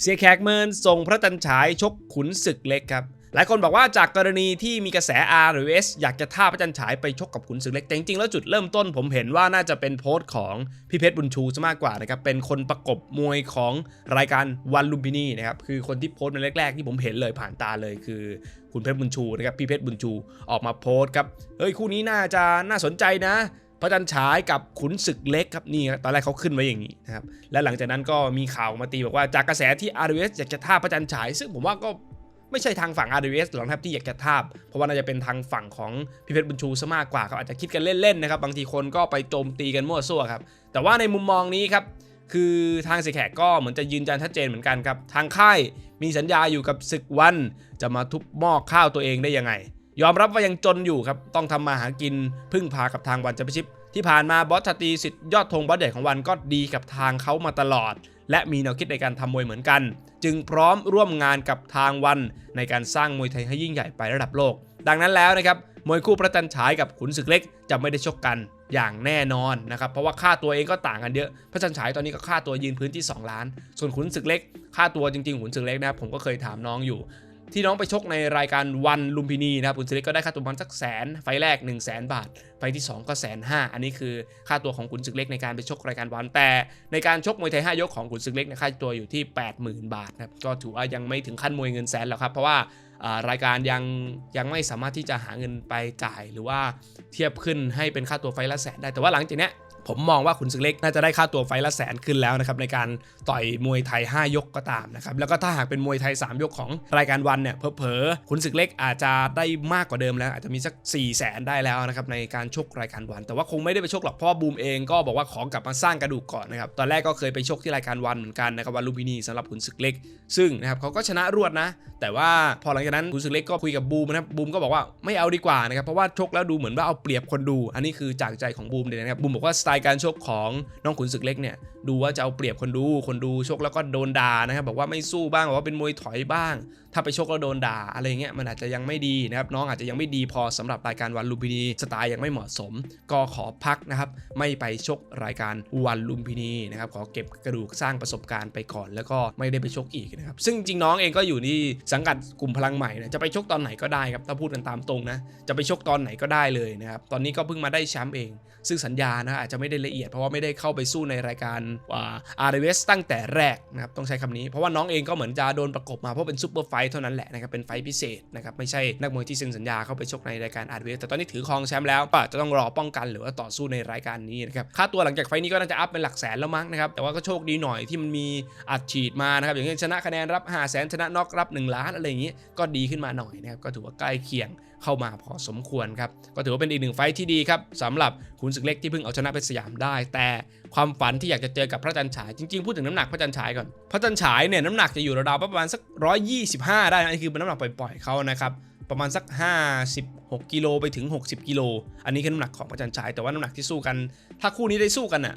เสียแขกเมินส่งพระจันฉายชกขุนศึกเล็กครับหลายคนบอกว่าจากกรณีที่มีกระแส R หรือ S อยากจะท่าพระจันฉายไปชกกับขุนศึกเล็ก แต่จริงๆแล้วจุดเริ่มต้นผมเห็นว่าน่าจะเป็นโพสต์ของพี่เพชรบุญชูซะมากกว่านะครับ เป็นคนประกบมวยของรายการวันลุมพินีนะครับ คือคนที่โพสต์มาแรกๆ ที่ผมเห็นเลยผ่านตาเลยคือคุณเพชรบุญชูนะครับ พี่เพชรบุญชูออกมาโพสต์ครับ เฮ้ยคู่นี้น่าจะน่าสนใจนะ ระจันฉายกับขุนศึกเล็กครับนี่ตอนแรกเขาขึ้นไว้อย่างนี้นะครับและหลังจากนั้นก็มีข่าวมาตีบอกว่าจากกระแสที่ RWS อยากจะท่าพระจันฉาย ซึ่งผมว่าก็ไม่ใช่ทางฝั่ง RWS หรอกครับที่อยากจะทาบ เพราะว่าน่าจะเป็นทางฝั่งของพี่เพชรบุญชูซะมากกว่าเขาอาจจะคิดกันเล่นๆนะครับบางทีคนก็ไปโจมตีกันมั่วซั่วครับแต่ว่าในมุมมองนี้ครับคือทางเสียแขกก็เหมือนจะยืนยันชัดเจนเหมือนกันครับทางค่ายมีสัญญาอยู่กับศึกวัน จะมาทุบหม้อข้าวตัวเองได้ยังไง ยอมรับว่ายังจนอยู่ครับ ต้องทำมาหากินพึ่งพากับทางวันจะพิชิตที่ผ่านมาบอสชาตีสิทธิ์ยอดธงบอสใหญ่ของวันก็ดีกับทางเขามาตลอด และมีแนวคิดในการทำมวยเหมือนกัน จึงพร้อมร่วมงานกับทางวันในการสร้างมวยไทยให้ยิ่งใหญ่ไประดับโลก ดังนั้นแล้วนะครับมวยคู่พระจันฉายกับขุนศึกเล็กจะไม่ได้ชกกันอย่างแน่นอนนะครับเพราะว่าค่าตัวเองก็ต่างกันเยอะพระจันฉายตอนนี้ก็ค่าตัวยืนพื้นที่ 2 ล้าน ส่วนขุนศึกเล็ก ค่าตัวจริงๆขุนศึกเล็กนะครับผมก็เคยถามน้องอยู่ ที่น้องไปชกในรายการวันลุมพินีนะครับขุนศึกเล็กก็ได้ค่าตัวประมาณสักแสนไฟแรก 1 0 0 0 0แสนบาท ไฟที่ 2 ก็แสนห้าอันนี้คือค่าตัวของขุนศึกเล็กในการไปชกรายการวันแต่ในการชกมวยไทย5ยกของขุนศึกเล็กเนยค่าตัวอยู่ที่ 80,000 บาทนะครับก็ถือว่ายังไม่ถึงขั้นมวยเงินแสนหรอกครับเพราะว่า รายการยังยังไม่สามารถที่จะหาเงินไปจ่ายหรือว่าเทียบขึ้นให้เป็นค่าตัวไฟละแสนได้แต่ว่าหลังจากนี้ผมมองว่าขุนศึกเล็กน่าจะได้ค่าตัวไฟละแสนขึ้นแล้วนะครับในการต่อยมวยไทย 5 ยกก็ตามนะครับแล้วก็ถ้าหากเป็นมวยไทย 3 ยกของรายการวันเนี่ยเผลอๆขุนศึกเล็กอาจจะได้มากกว่าเดิมแล้ว อาจจะมีสัก4 0 0แสนได้แล้วนะครับในการชกรายการวัน แต่ว่าคงไม่ได้ไปชกหรอกเพราะว่าบูมเองก็บอกว่าขอกลับมาสร้างกระดูกก่อนนะครับตอนแรกก็เคยไปชกที่รายการวันเหมือนกันนะครับวันลุมพินีสำหรับขุนศึกเล็ก ซึ่งนะครับเขาก็ชนะรวดนะ แต่ว่าพอหลังจากนั้นขุนศึกเล็กก็คุยกับบูมนะครับบูมก็บอกว่าไม่เอาดีกว่านะครับเพราะว่าชกแล้วดูเหมือนว่าเอาเปรียบคนดู อันนี้คือจากใจของบูมเลยนะครับบูมบอกว่าสไตล์การชกของน้องขุนศึกเล็กเนี่ยดูว่าจะเอาเปรียบคนดูคนดูชกแล้วก็โดนด่านะครับบอกว่าไม่สู้บ้างบอกว่าเป็นมวยถอยบ้าง ถ้าไปชกแล้วโดนด่าอะไรเงี้ยมันอาจจะยังไม่ดีนะครับน้องอาจจะยังไม่ดีพอสำหรับรายการวันลุมพินีสไตล์ยังไม่เหมาะสม ก็ขอพักนะครับไม่ไปชกรายการวันลุมพินีนะครับขอเก็บกระดูกสร้างประสบการณ์ไปก่อน แล้วก็ไม่ได้ไปชกอีกนะครับซึ่งจริงน้องเองก็อยู่ที่สังกัดกลุ่มพลังใหม่นะจะไปชกตอนไหนก็ได้ครับถ้าพูดกันตามตรงนะจะไปชกตอนไหนก็ได้เลยนะครับตอนนี้ก็เพิ่งมาได้แชมป์เอง ซึ่งสัญญานะอาจจะไม่ได้ละเอียดเพราะว่าไม่ได้เข้าไปสู้ในรายการอ่า RWS ตั้งแต่แรกนะครับต้องใช้คำนี้เพราะว่าน้องเองก็เหมือนจะโดนประกบมาเพราะเป็นซูเปอร์ไฟเท่านั้นแหละนะครับเป็นไฟพิเศษนะครับไม่ใช่นักมวยที่เซ็นสัญญาเข้าไปชกในรายการ RWS แต่ตอนนี้ถือครองแชมป์แล้วก็จะต้องรอป้องกันหรือว่าต่อสู้ในรายการนี้นะครับค่าตัวหลังจากไฟนี้ก็น่าจะอัพเป็นหลักแสนแล้วมั้งนะครับแต่ว่าก็โชคดีหน่อยที่มันมีอัดฉีดมานะครับอย่างเช่นชนะคะแนนรับ5 0 0 0 0ชนะน็อกรับ 1 ล้านอะไรอย่างนี้ก็ดีขึ้นมาหน่อยนะครับก็ถือว่าใกล้เคียงเข้ามาพอสมควรครับก็ถือว่าเป็นอีกหนึ่งไฟที่ดีครับสำหรับขุนศึกเล็กที่เพิ่งเอาชนะเพชรสยามได้ แต่ความฝันที่อยากจะเจอกับพระจันฉายจริงๆพูดถึงน้ำหนักพระจันฉายก่อนพระจันฉายเนี่ยน้ำหนักจะอยู่ราวๆประมาณสัก125ได้นะอันนี้คือเป็นน้ำหนักปล่อยๆเขานะครับประมาณสัก 56 กิโลไปถึง 60 กิโล อันนี้คือน้ำหนักของประจันทร์ฉาย แต่ว่าน้ำหนักที่สู้กัน ถ้าคู่นี้ได้สู้กันอะ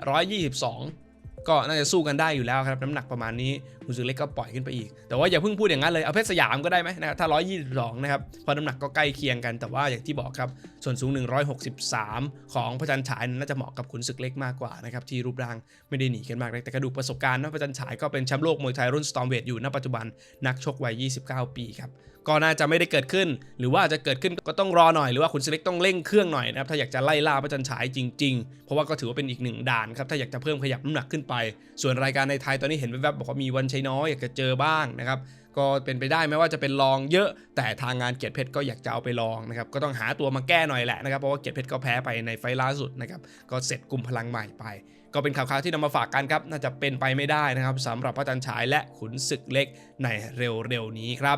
122 ก็น่าจะสู้กันได้อยู่แล้วครับน้ำหนักประมาณนี้คุณศึกเล็กก็ปล่อยขึ้นไปอีก แต่ว่าอย่าเพิ่งพูดอย่างนั้นเลยเอาเพชรสยามก็ได้ไหมนะครับถ้า 122 นะครับเพราะน้ำหนักก็ใกล้เคียงกันแต่ว่าอย่างที่บอกครับส่วนสูง 163 ของพระจันทร์ฉายน่าจะเหมาะกับขุนศึกเล็กมากกว่านะครับที่รูปร่างไม่ได้หนีกันมากนักแต่กระดูกประสบการณ์นะพระจันทร์ฉายก็เป็นแชมป์โลกมวยไทยรุ่นสตอมเวทอยู่ณปัจจุบันนักชกวัย 29 ปีครับ ก็น่าจะไม่ได้เกิดขึ้น หรือว่าอาจจะเกิดขึ้นก็ต้องรอหน่อยหรือว่าขุนศึกเล็กต้องเร่งเครื่องหน่อยนะครับถ้าอยากจะไล่ล่าพระจันทร์ฉายจริงๆ เพราะว่าก็ถือว่าเป็นอีกหนึ่งด่านครับถ้าอยากจะเพิ่มขยับน้ำหนักขึ้นไป ส่วนรายการในไทยตอนนี้เห็นแวบๆบอกว่ามีวันชัยน้อยอยากจะเจอบ้างนะครับก็เป็นไปได้ไหมว่าจะเป็นรองเยอะ แต่ทางงานเกียรติเพชรก็อยากจะเอาไปลองนะครับก็ต้องหาตัวมาแก้หน่อยแหละนะครับเพราะว่าเกียรติเพชรก็แพ้ไปในไฟล์ล่าสุดนะครับก็เสร็จกลุ่มพลังใหม่ไป ก็เป็นข่าวๆที่นำมาฝากกันครับน่าจะเป็นไปไม่ได้นะครับสำหรับพระจันทร์ฉายและขุนศึกเล็กในเร็วๆนี้ครับ